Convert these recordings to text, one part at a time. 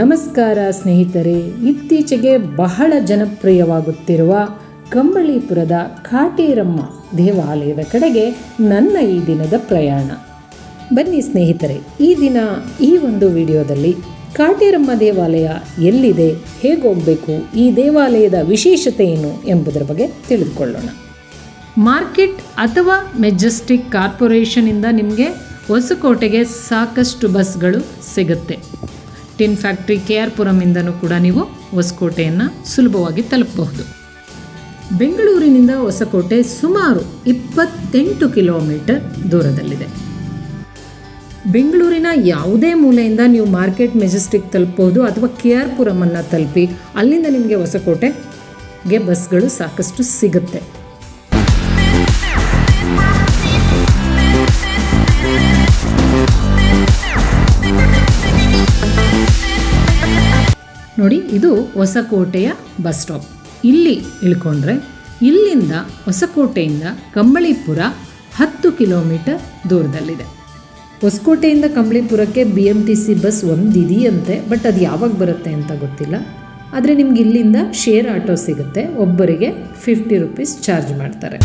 ನಮಸ್ಕಾರ ಸ್ನೇಹಿತರೆ, ಇತ್ತೀಚೆಗೆ ಬಹಳ ಜನಪ್ರಿಯವಾಗುತ್ತಿರುವ ಕಂಬಳಿಪುರದ ಕಾಟೇರಮ್ಮ ದೇವಾಲಯದ ಕಡೆಗೆ ನನ್ನ ಈ ದಿನದ ಪ್ರಯಾಣ. ಬನ್ನಿ ಸ್ನೇಹಿತರೆ, ಈ ದಿನ ಈ ಒಂದು ವಿಡಿಯೋದಲ್ಲಿ ಕಾಟೇರಮ್ಮ ದೇವಾಲಯ ಎಲ್ಲಿದೆ, ಹೇಗೋಗಬೇಕು, ಈ ದೇವಾಲಯದ ವಿಶೇಷತೆ ಏನು ಎಂಬುದರ ಬಗ್ಗೆ ತಿಳಿದುಕೊಳ್ಳೋಣ. ಮಾರ್ಕೆಟ್ ಅಥವಾ ಮೆಜೆಸ್ಟಿಕ್ ಕಾರ್ಪೊರೇಷನಿಂದ ನಿಮಗೆ ಹೊಸಕೋಟೆಗೆ ಸಾಕಷ್ಟು ಬಸ್ಗಳು ಸಿಗುತ್ತೆ. ಟಿನ್ ಫ್ಯಾಕ್ಟ್ರಿ ಕೆ ಆರ್ ಪುರಮಿಂದನೂ ಕೂಡ ನೀವು ಹೊಸಕೋಟೆಯನ್ನು ಸುಲಭವಾಗಿ ತಲುಪಬಹುದು. ಬೆಂಗಳೂರಿನಿಂದ ಹೊಸಕೋಟೆ ಸುಮಾರು ಇಪ್ಪತ್ತೆಂಟು ಕಿಲೋಮೀಟರ್ ದೂರದಲ್ಲಿದೆ. ಬೆಂಗಳೂರಿನ ಯಾವುದೇ ಮೂಲೆಯಿಂದ ನೀವು ಮಾರ್ಕೆಟ್ ಮೆಜೆಸ್ಟಿಕ್ ತಲುಪಬಹುದು ಅಥವಾ ಕೆ ಆರ್ ಪುರಮನ್ನು ತಲುಪಿ ಅಲ್ಲಿಂದ ನಿಮಗೆ ಹೊಸಕೋಟೆಗೆ ಬಸ್ಗಳು ಸಾಕಷ್ಟು ಸಿಗುತ್ತೆ. ನೋಡಿ, ಇದು ಹೊಸಕೋಟೆಯ ಬಸ್ ಸ್ಟಾಪ್. ಇಲ್ಲಿ ಇಳ್ಕೊಂಡ್ರೆ ಇಲ್ಲಿಂದ ಹೊಸಕೋಟೆಯಿಂದ ಕಂಬಳಿಪುರ ಹತ್ತು ಕಿಲೋಮೀಟರ್ ದೂರದಲ್ಲಿದೆ. ಹೊಸಕೋಟೆಯಿಂದ ಕಂಬಳಿಪುರಕ್ಕೆ B M T C bus ಒಂದಿದೆಯಂತೆ but ಅದು ಯಾವಾಗ ಬರುತ್ತೆ ಅಂತ ಗೊತ್ತಿಲ್ಲ. ಆದರೆ ನಿಮ್ಗೆ ಇಲ್ಲಿಂದ ಶೇರ್ ಆಟೋ ಸಿಗುತ್ತೆ, ಒಬ್ಬರಿಗೆ ಫಿಫ್ಟಿ ರುಪೀಸ್ ಚಾರ್ಜ್ ಮಾಡ್ತಾರೆ.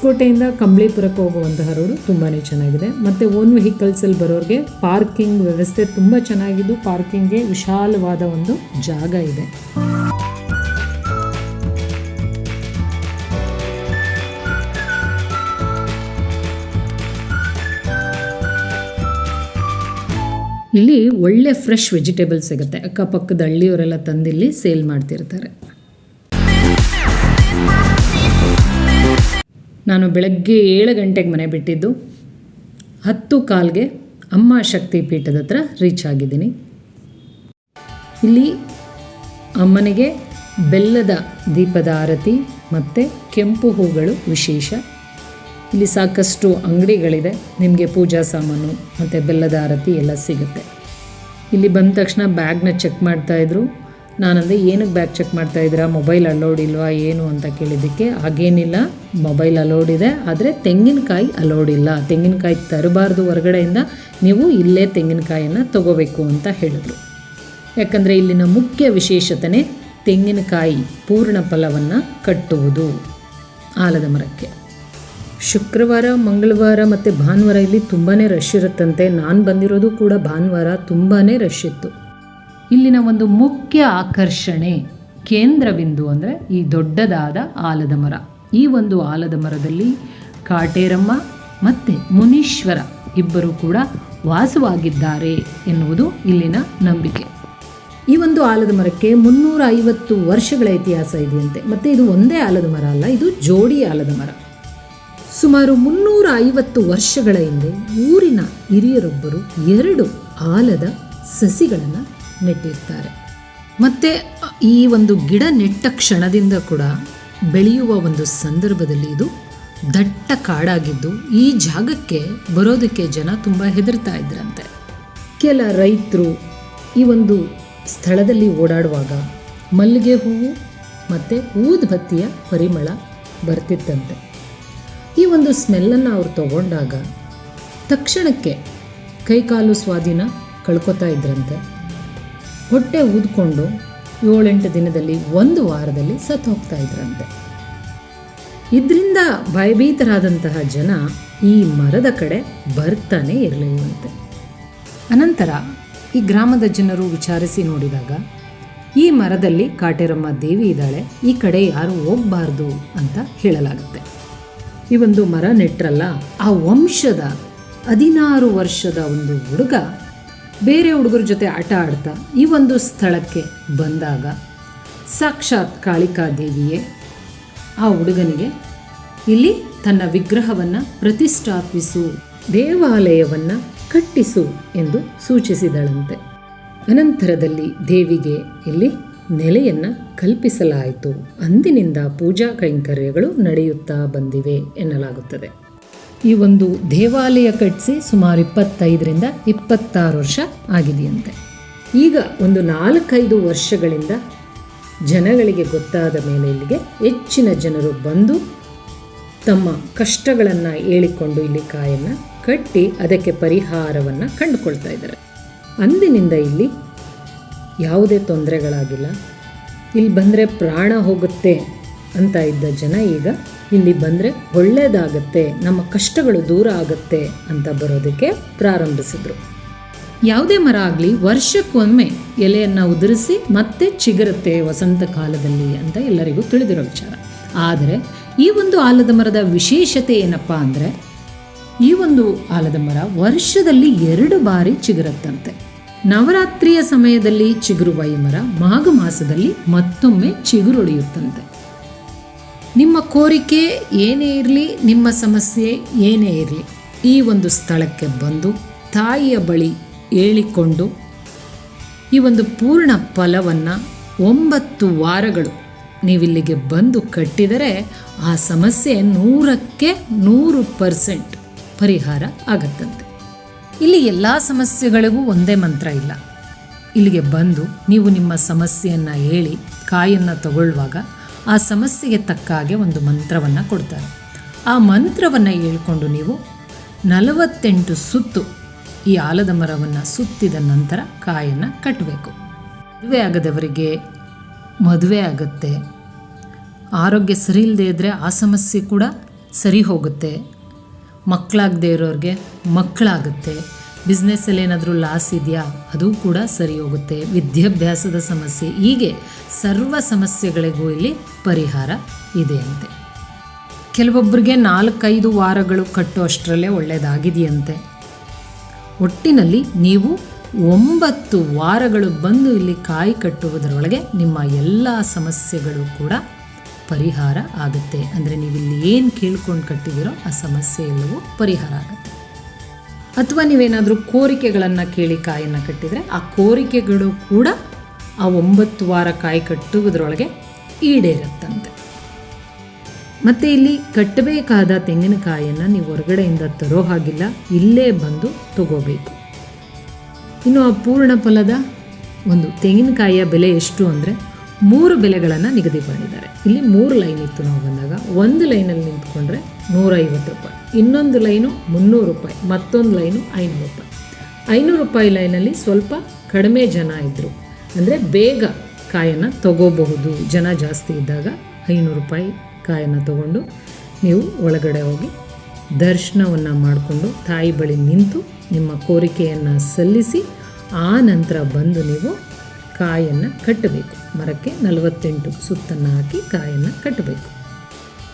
ಹೊಸಕೋಟೆಯಿಂದ ಕಂಬಳಿಪುರಕ್ಕೆ ಹೋಗುವಂತಹ ರೋಡು ತುಂಬಾ ಚೆನ್ನಾಗಿದೆ. ಮತ್ತು ಓನ್ ವೆಹಿಕಲ್ಸಲ್ಲಿ ಬರೋರಿಗೆ ಪಾರ್ಕಿಂಗ್ ವ್ಯವಸ್ಥೆ ತುಂಬ ಚೆನ್ನಾಗಿದ್ದು ಪಾರ್ಕಿಂಗ್ಗೆ ವಿಶಾಲವಾದ ಒಂದು ಜಾಗ ಇದೆ. ಇಲ್ಲಿ ಒಳ್ಳೆ ಫ್ರೆಶ್ ವೆಜಿಟೇಬಲ್ಸ್ ಸಿಗುತ್ತೆ. ಅಕ್ಕಪಕ್ಕದ ಹಳ್ಳಿಯವರೆಲ್ಲ ತಂದಿಲ್ಲಿ ಸೇಲ್ ಮಾಡ್ತಿರ್ತಾರೆ. ನಾನು ಬೆಳಗ್ಗೆ ಏಳು ಗಂಟೆಗೆ ಮನೆ ಬಿಟ್ಟಿದ್ದು ಹತ್ತು ಕಾಲ್ಗೆ ಅಮ್ಮ ಶಕ್ತಿ ಪೀಠದ ಹತ್ರ ರೀಚ್ ಆಗಿದ್ದೀನಿ. ಇಲ್ಲಿ ಅಮ್ಮನಿಗೆ ಬೆಲ್ಲದ ದೀಪದ ಆರತಿ ಮತ್ತು ಕೆಂಪು ಹೂಗಳು ವಿಶೇಷ. ಇಲ್ಲಿ ಸಾಕಷ್ಟು ಅಂಗಡಿಗಳಿದೆ, ನಿಮಗೆ ಪೂಜಾ ಸಾಮಾನು ಮತ್ತು ಬೆಲ್ಲದ ಆರತಿ ಎಲ್ಲ ಸಿಗುತ್ತೆ. ಇಲ್ಲಿ ಬಂದ ತಕ್ಷಣ ಬ್ಯಾಗ್ನ ಚೆಕ್ ಮಾಡ್ತಾಯಿದ್ರು ನಾನಂದೆ ಏನಕ್ಕೆ ಬ್ಯಾಗ್ ಚೆಕ್ ಮಾಡ್ತಾ ಇದ್ದೀರಾ? ಮೊಬೈಲ್ ಅಲೋಡ್ ಇಲ್ವಾ, ಏನು ಅಂತ ಕೇಳಿದ್ದಕ್ಕೆ ಹಾಗೇನಿಲ್ಲ. ಮೊಬೈಲ್ ಅಲೋಡ್ ಇದೆ, ಆದರೆ ತೆಂಗಿನಕಾಯಿ ಅಲೋಡ್ ಇಲ್ಲ. ತೆಂಗಿನಕಾಯಿ ತರಬಾರ್ದು ಹೊರಗಡೆಯಿಂದ, ನೀವು ಇಲ್ಲೇ ತೆಂಗಿನಕಾಯನ್ನು ತಗೋಬೇಕು ಅಂತ ಹೇಳಿದರು. ಯಾಕಂದರೆ ಇಲ್ಲಿನ ಮುಖ್ಯ ವಿಶೇಷತೆ ತೆಂಗಿನಕಾಯಿ ಪೂರ್ಣ ಫಲವನ್ನು ಕಟ್ಟುವುದು ಆಲದ ಮರಕ್ಕೆ. ಶುಕ್ರವಾರ, ಮಂಗಳವಾರ ಮತ್ತು ಭಾನುವಾರ ಇಲ್ಲಿ ತುಂಬಾ ರಶ್ ಇರುತ್ತಂತೆ. ನಾನು ಬಂದಿರೋದು ಕೂಡ ಭಾನುವಾರ ತುಂಬಾ ರಶ್ ಇತ್ತು. ಇಲ್ಲಿನ ಒಂದು ಮುಖ್ಯ ಆಕರ್ಷಣೆ ಕೇಂದ್ರ ಬಿಂದು ಅಂದರೆ ಈ ದೊಡ್ಡದಾದ ಆಲದ ಮರ. ಈ ಒಂದು ಆಲದ ಮರದಲ್ಲಿ ಕಾಟೇರಮ್ಮ ಮತ್ತು ಮುನೀಶ್ವರ ಇಬ್ಬರು ಕೂಡ ವಾಸವಾಗಿದ್ದಾರೆ ಎನ್ನುವುದು ಇಲ್ಲಿನ ನಂಬಿಕೆ. ಈ ಒಂದು ಆಲದ ಮರಕ್ಕೆ ಮುನ್ನೂರ ಐವತ್ತು ವರ್ಷಗಳ ಇತಿಹಾಸ ಇದೆಯಂತೆ. ಮತ್ತು ಇದು ಒಂದೇ ಆಲದ ಮರ ಅಲ್ಲ, ಇದು ಜೋಡಿ ಆಲದ ಮರ. ಸುಮಾರು ಮುನ್ನೂರ ಐವತ್ತು ವರ್ಷಗಳ ಹಿಂದೆ ಊರಿನ ಹಿರಿಯರೊಬ್ಬರು ಎರಡು ಆಲದ ಸಸಿಗಳನ್ನು ನೆಟ್ಟಿರ್ತಾರೆ ಮತ್ತು ಈ ಒಂದು ಗಿಡ ನೆಟ್ಟ ಕ್ಷಣದಿಂದ ಕೂಡ ಬೆಳೆಯುವ ಒಂದು ಸಂದರ್ಭದಲ್ಲಿ ಇದು ದಟ್ಟ ಕಾಡಾಗಿದ್ದು ಈ ಜಾಗಕ್ಕೆ ಬರೋದಕ್ಕೆ ಜನ ತುಂಬ ಹೆದರ್ತಾ ಇದ್ರಂತೆ. ಕೆಲ ರೈತರು ಈ ಒಂದು ಸ್ಥಳದಲ್ಲಿ ಓಡಾಡುವಾಗ ಮಲ್ಲಿಗೆ ಹೂವು ಮತ್ತು ಊದ್ಬತ್ತಿಯ ಪರಿಮಳ ಬರ್ತಿತ್ತಂತೆ. ಈ ಒಂದು ಸ್ಮೆಲ್ಲನ್ನು ಅವ್ರು ತಗೊಂಡಾಗ ತಕ್ಷಣಕ್ಕೆ ಕೈಕಾಲು ಸ್ವಾಧೀನ ಕಳ್ಕೊತಾ ಇದ್ರಂತೆ. ಹೊಟ್ಟೆ ಊದ್ಕೊಂಡು ಏಳೆಂಟು ದಿನದಲ್ಲಿ ಒಂದು ವಾರದಲ್ಲಿ ಸತ್ತು ಹೋಗ್ತಾ ಇದ್ರಂತೆ. ಇದರಿಂದ ಭಯಭೀತರಾದಂತಹ ಜನ ಈ ಮರದ ಕಡೆ ಬರ್ತಾನೆ ಇರಲಿಲ್ಲಂತೆ ಅನಂತರ ಈ ಗ್ರಾಮದ ಜನರು ವಿಚಾರಿಸಿ ನೋಡಿದಾಗ, ಈ ಮರದಲ್ಲಿ ಕಾಟೇರಮ್ಮ ದೇವಿ ಇದ್ದಾಳೆ, ಈ ಕಡೆ ಯಾರು ಹೋಗಬಾರ್ದು ಅಂತ ಹೇಳಲಾಗುತ್ತೆ. ಈ ಒಂದು ಮರ ನೆಟ್ರಲ್ಲ, ಆ ವಂಶದ ಹದಿನಾರು ವರ್ಷದ ಒಂದು ಹುಡುಗ ಬೇರೆ ಹುಡುಗರ ಜೊತೆ ಆಟ ಆಡ್ತಾ ಈ ಒಂದು ಸ್ಥಳಕ್ಕೆ ಬಂದಾಗ ಸಾಕ್ಷಾತ್ ಕಾಳಿಕಾದೇವಿಯೇ ಆ ಹುಡುಗನಿಗೆ ಇಲ್ಲಿ ತನ್ನ ವಿಗ್ರಹವನ್ನು ಪ್ರತಿಷ್ಠಾಪಿಸು, ದೇವಾಲಯವನ್ನು ಕಟ್ಟಿಸು ಎಂದು ಸೂಚಿಸಿದಳಂತೆ. ಅನಂತರದಲ್ಲಿ ದೇವಿಗೆ ಇಲ್ಲಿ ನೆಲೆಯನ್ನು ಕಲ್ಪಿಸಲಾಯಿತು. ಅಂದಿನಿಂದ ಪೂಜಾ ಕೈಂಕರ್ಯಗಳು ನಡೆಯುತ್ತಾ ಬಂದಿವೆ ಎನ್ನಲಾಗುತ್ತದೆ. ಈ ಒಂದು ದೇವಾಲಯ ಕಟ್ಟಿಸಿ ಸುಮಾರು ಇಪ್ಪತ್ತೈದರಿಂದ ಇಪ್ಪತ್ತಾರು ವರ್ಷ ಆಗಿದೆಯಂತೆ. ಈಗ ಒಂದು ನಾಲ್ಕೈದು ವರ್ಷಗಳಿಂದ ಜನಗಳಿಗೆ ಗೊತ್ತಾದ ಮೇಲೆ ಇಲ್ಲಿಗೆ ಹೆಚ್ಚಿನ ಜನರು ಬಂದು ತಮ್ಮ ಕಷ್ಟಗಳನ್ನು ಹೇಳಿಕೊಂಡು ಇಲ್ಲಿ ಕಾಯನ್ನು ಕಟ್ಟಿ ಅದಕ್ಕೆ ಪರಿಹಾರವನ್ನು ಕಂಡುಕೊಳ್ತಾ ಇದ್ದಾರೆ. ಅಂದಿನಿಂದ ಇಲ್ಲಿ ಯಾವುದೇ ತೊಂದರೆಗಳಾಗಿಲ್ಲ. ಇಲ್ಲಿ ಬಂದರೆ ಪ್ರಾಣ ಹೋಗುತ್ತೆ ಅಂತ ಇದ್ದ ಜನ ಈಗ ಇಲ್ಲಿ ಬಂದರೆ ಒಳ್ಳೆಯದಾಗತ್ತೆ ನಮ್ಮ ಕಷ್ಟಗಳು ದೂರ ಆಗುತ್ತೆ ಅಂತ ಬರೋದಕ್ಕೆ ಪ್ರಾರಂಭಿಸಿದ್ರು. ಯಾವುದೇ ಮರ ಆಗಲಿ ವರ್ಷಕ್ಕೊಮ್ಮೆ ಎಲೆಯನ್ನು ಉದುರಿಸಿ ಮತ್ತೆ ಚಿಗುರುತ್ತೆ ವಸಂತ ಕಾಲದಲ್ಲಿ ಅಂತ ಎಲ್ಲರಿಗೂ ತಿಳಿದಿರೋ ವಿಚಾರ. ಆದರೆ ಈ ಒಂದು ಆಲದ ಮರದ ವಿಶೇಷತೆ ಏನಪ್ಪ ಅಂದರೆ, ಈ ಒಂದು ಆಲದ ಮರ ವರ್ಷದಲ್ಲಿ ಎರಡು ಬಾರಿ ಚಿಗುರುತ್ತಂತೆ. ನವರಾತ್ರಿಯ ಸಮಯದಲ್ಲಿ ಚಿಗುರುವ ಈ ಮರ ಮಾಘ ಮಾಸದಲ್ಲಿ ಮತ್ತೊಮ್ಮೆ ಚಿಗುರೊಡೆಯುತ್ತಂತೆ. ನಿಮ್ಮ ಕೋರಿಕೆ ಏನೇ ಇರಲಿ, ನಿಮ್ಮ ಸಮಸ್ಯೆ ಏನೇ ಇರಲಿ, ಈ ಒಂದು ಸ್ಥಳಕ್ಕೆ ಬಂದು ತಾಯಿಯ ಬಳಿ ಹೇಳಿಕೊಂಡು, ಈ ಒಂದು ಪೂರ್ಣ ಫಲವನ್ನು ಒಂಬತ್ತು ವಾರಗಳು ನೀವಿಲ್ಲಿಗೆ ಬಂದು ಕಟ್ಟಿದರೆ ಆ ಸಮಸ್ಯೆ ನೂರಕ್ಕೆ ನೂರು ಪರ್ಸೆಂಟ್ ಪರಿಹಾರ ಆಗತ್ತಂತೆ. ಇಲ್ಲಿ ಎಲ್ಲ ಸಮಸ್ಯೆಗಳಿಗೂ ಒಂದೇ ಮಂತ್ರ ಇಲ್ಲ. ಇಲ್ಲಿಗೆ ಬಂದು ನೀವು ನಿಮ್ಮ ಸಮಸ್ಯೆಯನ್ನು ಹೇಳಿ, ಕಾಯನ್ನು ತಗೊಳ್ಳುವಾಗ ಆ ಸಮಸ್ಯೆಗೆ ತಕ್ಕ ಹಾಗೆ ಒಂದು ಮಂತ್ರವನ್ನು ಕೊಡ್ತಾರೆ. ಆ ಮಂತ್ರವನ್ನು ಹೇಳ್ಕೊಂಡು ನೀವು ನಲವತ್ತೆಂಟು ಸುತ್ತು ಈ ಆಲದ ಮರವನ್ನು ಸುತ್ತಿದ ನಂತರ ಕಾಯನ್ನು ಕಟ್ಟಬೇಕು ಮದುವೆ ಆಗದವರಿಗೆ ಮದುವೆ ಆಗುತ್ತೆ. ಆರೋಗ್ಯ ಸರಿ ಇಲ್ಲದೆ ಇದ್ದರೆ ಆ ಸಮಸ್ಯೆ ಕೂಡ ಸರಿ ಹೋಗುತ್ತೆ. ಮಕ್ಕಳಾಗದೇ ಇರೋರಿಗೆ ಮಕ್ಕಳಾಗುತ್ತೆ. ಬಿಸ್ನೆಸ್ಸಲ್ಲಿ ಏನಾದರೂ ಲಾಸ್ ಇದೆಯಾ? ಅದು ಕೂಡ ಸರಿ ಹೋಗುತ್ತೆ ವಿದ್ಯಾಭ್ಯಾಸದ ಸಮಸ್ಯೆ. ಹೀಗೆ ಸರ್ವ ಸಮಸ್ಯೆಗಳಿಗೂ ಇಲ್ಲಿ ಪರಿಹಾರ ಇದೆ ಅಂತೆ ಕೆಲವೊಬ್ಬರಿಗೆ ನಾಲ್ಕೈದು ವಾರಗಳು ಕಟ್ಟೋ ಅಷ್ಟರಲ್ಲೇ ಒಳ್ಳೆಯದಾಗಿದೆಯಂತೆ ಒಟ್ಟಿನಲ್ಲಿ ನೀವು ಒಂಬತ್ತು ವಾರಗಳು ಬಂದು ಇಲ್ಲಿ ಕಾಯಿ ಕಟ್ಟುವುದರೊಳಗೆ ನಿಮ್ಮ ಎಲ್ಲ ಸಮಸ್ಯೆಗಳು ಕೂಡ ಪರಿಹಾರ ಆಗುತ್ತೆ. ಅಂದರೆ ನೀವಿಲ್ಲಿ ಏನು ಕೇಳ್ಕೊಂಡು ಕಟ್ಟಿದ್ದೀರೋ ಆ ಸಮಸ್ಯೆ ಎಲ್ಲವೂ ಪರಿಹಾರ ಆಗುತ್ತೆ. ಅಥವಾ ನೀವೇನಾದರೂ ಕೋರಿಕೆಗಳನ್ನು ಕೇಳಿ ಕಾಯನ್ನು ಕಟ್ಟಿದರೆ ಆ ಕೋರಿಕೆಗಳು ಕೂಡ ಆ ಒಂಬತ್ತು ವಾರ ಕಾಯಿ ಕಟ್ಟುವುದರೊಳಗೆ ಈಡೇರುತ್ತಂತೆ. ಮತ್ತು ಇಲ್ಲಿ ಕಟ್ಟಬೇಕಾದ ತೆಂಗಿನಕಾಯಿಯನ್ನು ನೀವು ಹೊರಗಡೆಯಿಂದ ತರೋ ಹಾಗಿಲ್ಲ, ಇಲ್ಲೇ ಬಂದು ತಗೋಬೇಕು. ಇನ್ನು ಆ ಪೂರ್ಣ ಫಲದ ಒಂದು ತೆಂಗಿನಕಾಯಿಯ ಬೆಲೆ ಎಷ್ಟು ಅಂದರೆ ಮೂರು ಬೆಲೆಗಳನ್ನು ನಿಗದಿ ಮಾಡಿದ್ದಾರೆ. ಇಲ್ಲಿ ಮೂರು ಲೈನ್ ಇತ್ತು ನಾವು ಬಂದಾಗ. ಒಂದು ಲೈನಲ್ಲಿ ನಿಂತ್ಕೊಂಡ್ರೆ ನೂರೈವತ್ತು ರೂಪಾಯಿ. ಇನ್ನೊಂದು ಲೈನು ಮುನ್ನೂರು ರೂಪಾಯಿ, ಮತ್ತೊಂದು ಲೈನು ಐನೂರು ರೂಪಾಯಿ. ಐನೂರು ರೂಪಾಯಿ ಲೈನಲ್ಲಿ ಸ್ವಲ್ಪ ಕಡಿಮೆ ಜನ ಇದ್ದರು ಅಂದರೆ ಬೇಗ ಕಾಯನ್ನು ತಗೋಬಹುದು. ಜನ ಜಾಸ್ತಿ ಇದ್ದಾಗ ಐನೂರು ರೂಪಾಯಿ ಕಾಯನ್ನು ತಗೊಂಡು ನೀವು ಒಳಗಡೆ ಹೋಗಿ ದರ್ಶನವನ್ನು ಮಾಡಿಕೊಂಡು ತಾಯಿ ಬಳಿ ನಿಂತು ನಿಮ್ಮ ಕೋರಿಕೆಯನ್ನು ಸಲ್ಲಿಸಿ ಆ ನಂತರ ಬಂದು ನೀವು ಕಾಯನ್ನು ಕಟ್ಟಬೇಕು. ಮರಕ್ಕೆ ನಲವತ್ತೆಂಟು ಸುತ್ತನ್ನು ಹಾಕಿ ಕಾಯನ್ನು ಕಟ್ಟಬೇಕು.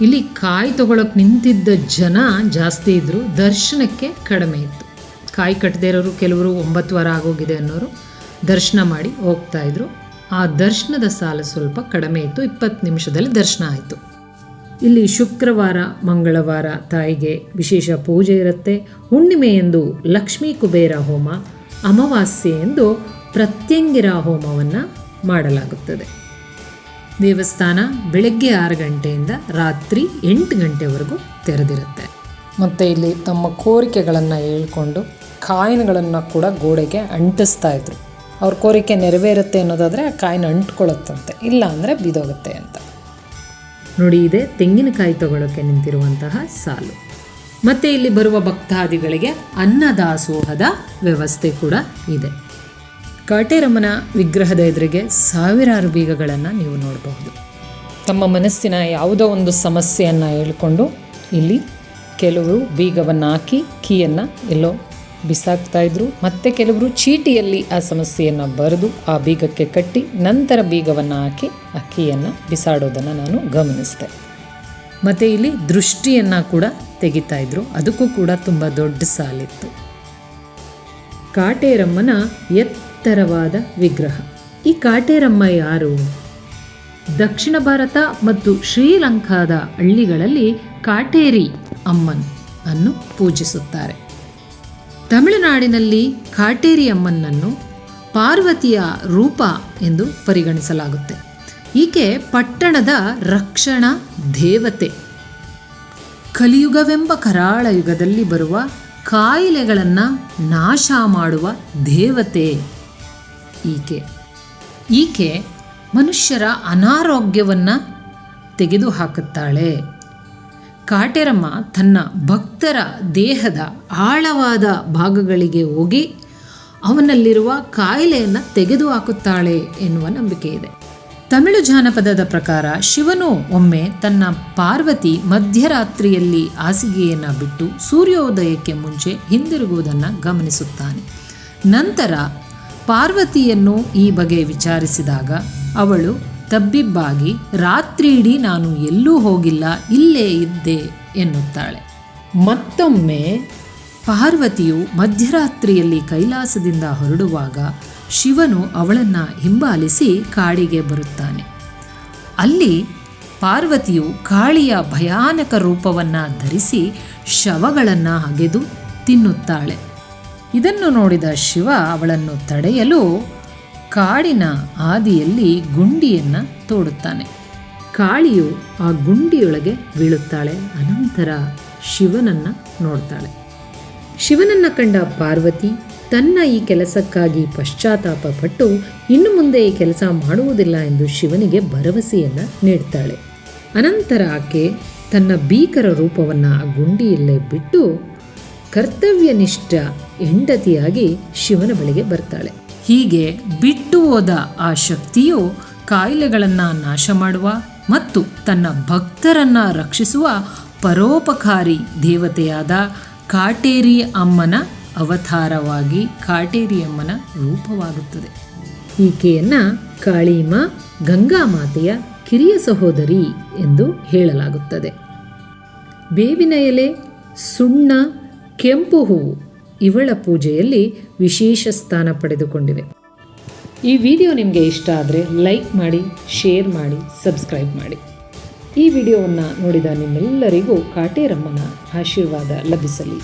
ಇಲ್ಲಿ ಕಾಯಿ ತಗೊಳ್ಳೋಕೆ ನಿಂತಿದ್ದ ಜನ ಜಾಸ್ತಿ ಇದ್ದರು ದರ್ಶನಕ್ಕೆ ಕಡಿಮೆ ಇತ್ತು. ಕಾಯಿ ಕಟ್ಟದೇ ಇರೋರು ಕೆಲವರು ಒಂಬತ್ತು ವಾರ ಆಗೋಗಿದೆ ಅನ್ನೋರು ದರ್ಶನ ಮಾಡಿ ಹೋಗ್ತಾ ಇದ್ರು. ಆ ದರ್ಶನದ ಸಾಲ ಸ್ವಲ್ಪ ಕಡಿಮೆ ಇತ್ತು. ಇಪ್ಪತ್ತು ನಿಮಿಷದಲ್ಲಿ ದರ್ಶನ ಆಯಿತು. ಇಲ್ಲಿ ಶುಕ್ರವಾರ, ಮಂಗಳವಾರ ತಾಯಿಗೆ ವಿಶೇಷ ಪೂಜೆ ಇರುತ್ತೆ. ಹುಣ್ಣಿಮೆಯಂದು ಲಕ್ಷ್ಮೀ ಕುಬೇರ ಹೋಮ, ಅಮಾವಾಸ್ಯೆ ಎಂದು ಪ್ರತ್ಯಂಗಿರ ಹೋಮವನ್ನು ಮಾಡಲಾಗುತ್ತದೆ. ದೇವಸ್ಥಾನ ಬೆಳಗ್ಗೆ ಆರು ಗಂಟೆಯಿಂದ ರಾತ್ರಿ ಎಂಟು ಗಂಟೆವರೆಗೂ ತೆರೆದಿರುತ್ತೆ. ಮತ್ತು ಇಲ್ಲಿ ತಮ್ಮ ಕೋರಿಕೆಗಳನ್ನು ಹೇಳ್ಕೊಂಡು ಕಾಯಿನ್ಗಳನ್ನು ಕೂಡ ಗೋಡೆಗೆ ಅಂಟಿಸ್ತಾ ಇದ್ರು. ಅವ್ರ ಕೋರಿಕೆ ನೆರವೇರುತ್ತೆ ಅನ್ನೋದಾದರೆ ಆ ಕಾಯಿನ ಅಂಟ್ಕೊಳ್ಳುತ್ತಂತೆ, ಇಲ್ಲ ಅಂದರೆ ಬಿದೋಗುತ್ತೆ ಅಂತ. ನೋಡಿ, ಇದೆ ತೆಂಗಿನಕಾಯಿ ತಗೊಳ್ಳೋಕ್ಕೆ ನಿಂತಿರುವಂತಹ ಸಾಲು. ಮತ್ತು ಇಲ್ಲಿ ಬರುವ ಭಕ್ತಾದಿಗಳಿಗೆ ಅನ್ನದಾಸೋಹದ ವ್ಯವಸ್ಥೆ ಕೂಡ ಇದೆ. ಕಾಟೇರಮ್ಮನ ವಿಗ್ರಹದ ಎದುರಿಗೆ ಸಾವಿರಾರು ಬೀಗಗಳನ್ನು ನೀವು ನೋಡಬಹುದು. ತಮ್ಮ ಮನಸ್ಸಿನ ಯಾವುದೋ ಒಂದು ಸಮಸ್ಯೆಯನ್ನು ಹೇಳ್ಕೊಂಡು ಇಲ್ಲಿ ಕೆಲವರು ಬೀಗವನ್ನು ಹಾಕಿ ಕೀಯನ್ನು ಎಲ್ಲೋ ಬಿಸಾಕ್ತಾ ಇದ್ರು, ಮತ್ತು ಕೆಲವರು ಚೀಟಿಯಲ್ಲಿ ಆ ಸಮಸ್ಯೆಯನ್ನು ಬರೆದು ಆ ಬೀಗಕ್ಕೆ ಕಟ್ಟಿ ನಂತರ ಬೀಗವನ್ನು ಹಾಕಿ ಆ ಕೀಯನ್ನು ಬಿಸಾಡೋದನ್ನು ನಾನು ಗಮನಿಸಿದೆ. ಮತ್ತು ಇಲ್ಲಿ ದೃಷ್ಟಿಯನ್ನು ಕೂಡ ತೆಗಿತಾ ಇದ್ರು. ಅದಕ್ಕೂ ಕೂಡ ತುಂಬ ದೊಡ್ಡ ಸಾಲಿತ್ತು. ಕಾಟೇರಮ್ಮನ ಎತ್ತರವಾದ ವಿಗ್ರಹ. ಈ ಕಾಟೇರಮ್ಮ ಯಾರು? ದಕ್ಷಿಣ ಭಾರತ ಮತ್ತು ಶ್ರೀಲಂಕಾದ ಹಳ್ಳಿಗಳಲ್ಲಿ ಕಾಟೇರಿ ಅಮ್ಮನ್ ಅನ್ನು ಪೂಜಿಸುತ್ತಾರೆ. ತಮಿಳುನಾಡಿನಲ್ಲಿ ಕಾಟೇರಿ ಅಮ್ಮನನ್ನು ಪಾರ್ವತಿಯ ರೂಪ ಎಂದು ಪರಿಗಣಿಸಲಾಗುತ್ತೆ. ಈಕೆ ಪಟ್ಟಣದ ರಕ್ಷಣಾ ದೇವತೆ. ಕಲಿಯುಗವೆಂಬ ಕರಾಳ ಯುಗದಲ್ಲಿ ಬರುವ ಕಾಯಿಲೆಗಳನ್ನು ನಾಶ ಮಾಡುವ ದೇವತೆ ಈಕೆ. ಈಕೆ ಮನುಷ್ಯರ ಅನಾರೋಗ್ಯವನ್ನು ತೆಗೆದುಹಾಕುತ್ತಾಳೆ. ಕಾಟೆರಮ್ಮ ತನ್ನ ಭಕ್ತರ ದೇಹದ ಆಳವಾದ ಭಾಗಗಳಿಗೆ ಹೋಗಿ ಅವನಲ್ಲಿರುವ ಕಾಯಿಲೆಯನ್ನು ತೆಗೆದುಹಾಕುತ್ತಾಳೆ ಎನ್ನುವ ನಂಬಿಕೆ ಇದೆ. ತಮಿಳು ಜಾನಪದದ ಪ್ರಕಾರ ಶಿವನು ಒಮ್ಮೆ ತನ್ನ ಪಾರ್ವತಿ ಮಧ್ಯರಾತ್ರಿಯಲ್ಲಿ ಹಾಸಿಗೆಯನ್ನು ಬಿಟ್ಟು ಸೂರ್ಯೋದಯಕ್ಕೆ ಮುಂಚೆ ಹಿಂದಿರುಗುವುದನ್ನು ಗಮನಿಸುತ್ತಾನೆ. ನಂತರ ಪಾರ್ವತಿಯನ್ನು ಈ ಬಗೆ ವಿಚಾರಿಸಿದಾಗ ಅವಳು, ತಬ್ಬಿಬ್ಬಾಗಿ, ರಾತ್ರಿಯಿಡೀ ನಾನು ಎಲ್ಲೂ ಹೋಗಿಲ್ಲ, ಇಲ್ಲೇ ಇದ್ದೆ, ಎನ್ನುತ್ತಾಳೆ. ಮತ್ತೊಮ್ಮೆ ಪಾರ್ವತಿಯು ಮಧ್ಯರಾತ್ರಿಯಲ್ಲಿ ಕೈಲಾಸದಿಂದ ಹೊರಡುವಾಗ ಶಿವನು ಅವಳನ್ನು ಹಿಂಬಾಲಿಸಿ ಕಾಡಿಗೆ ಬರುತ್ತಾನೆ. ಅಲ್ಲಿ ಪಾರ್ವತಿಯು ಕಾಳಿಯ ಭಯಾನಕ ರೂಪವನ್ನು ಧರಿಸಿ ಶವಗಳನ್ನು ಅಗೆದು ತಿನ್ನುತ್ತಾಳೆ. ಇದನ್ನು ನೋಡಿದ ಶಿವ ಅವಳನ್ನು ತಡೆಯಲು ಕಾಡಿನ ಆದಿಯಲ್ಲಿ ಗುಂಡಿಯನ್ನು ತೋಡುತ್ತಾನೆ. ಕಾಳಿಯು ಆ ಗುಂಡಿಯೊಳಗೆ ಬೀಳುತ್ತಾಳೆ. ಅನಂತರ ಶಿವನನ್ನು ನೋಡ್ತಾಳೆ. ಶಿವನನ್ನು ಕಂಡ ಪಾರ್ವತಿ, ತನ್ನ ಈ ಕೆಲಸಕ್ಕಾಗಿ ಪಶ್ಚಾತ್ತಾಪ ಪಟ್ಟು ಇನ್ನು ಮುಂದೆ ಈ ಕೆಲಸ ಮಾಡುವುದಿಲ್ಲ ಎಂದು ಶಿವನಿಗೆ ಭರವಸೆಯನ್ನು ನೀಡ್ತಾಳೆ. ಅನಂತರ ಆಕೆ ತನ್ನ ಭೀಕರ ರೂಪವನ್ನು ಆ ಗುಂಡಿಯಲ್ಲೇ ಬಿಟ್ಟು ಕರ್ತವ್ಯನಿಷ್ಠ ಹೆಂಡತಿಯಾಗಿ ಶಿವನ ಬಳಿಗೆ ಬರ್ತಾಳೆ. ಹೀಗೆ ಬಿಟ್ಟು ಹೋದ ಆ ಶಕ್ತಿಯು ಕಾಯಿಲೆಗಳನ್ನು ನಾಶ ಮಾಡುವ ಮತ್ತು ತನ್ನ ಭಕ್ತರನ್ನು ರಕ್ಷಿಸುವ ಪರೋಪಕಾರಿ ದೇವತೆಯಾದ ಕಾಟೇರಿ ಅಮ್ಮನ ಅವತಾರವಾಗಿ ಕಾಟೇರಿ ಅಮ್ಮನ ರೂಪವಾಗುತ್ತದೆ. ಈಕೆಯನ್ನು ಕಾಳೀಮ ಗಂಗಾಮಾತೆಯ ಕಿರಿಯ ಸಹೋದರಿ ಎಂದು ಹೇಳಲಾಗುತ್ತದೆ. ಬೇವಿನ ಎಲೆ, ಸುಣ್ಣ ಕೆಂಪು ಹೂವು ಇವಳ ಪೂಜೆಯಲ್ಲಿ ವಿಶೇಷ ಸ್ಥಾನ ಪಡೆದುಕೊಂಡಿವೆ. ಈ ವಿಡಿಯೋ ನಿಮಗೆ ಇಷ್ಟ ಆದರೆ ಲೈಕ್ ಮಾಡಿ, ಶೇರ್ ಮಾಡಿ, ಸಬ್ಸ್ಕ್ರೈಬ್ ಮಾಡಿ. ಈ ವಿಡಿಯೋವನ್ನು ನೋಡಿದ ನಿಮ್ಮೆಲ್ಲರಿಗೂ ಕಾಟೇರಮ್ಮನ ಆಶೀರ್ವಾದ ಲಭಿಸಲಿ.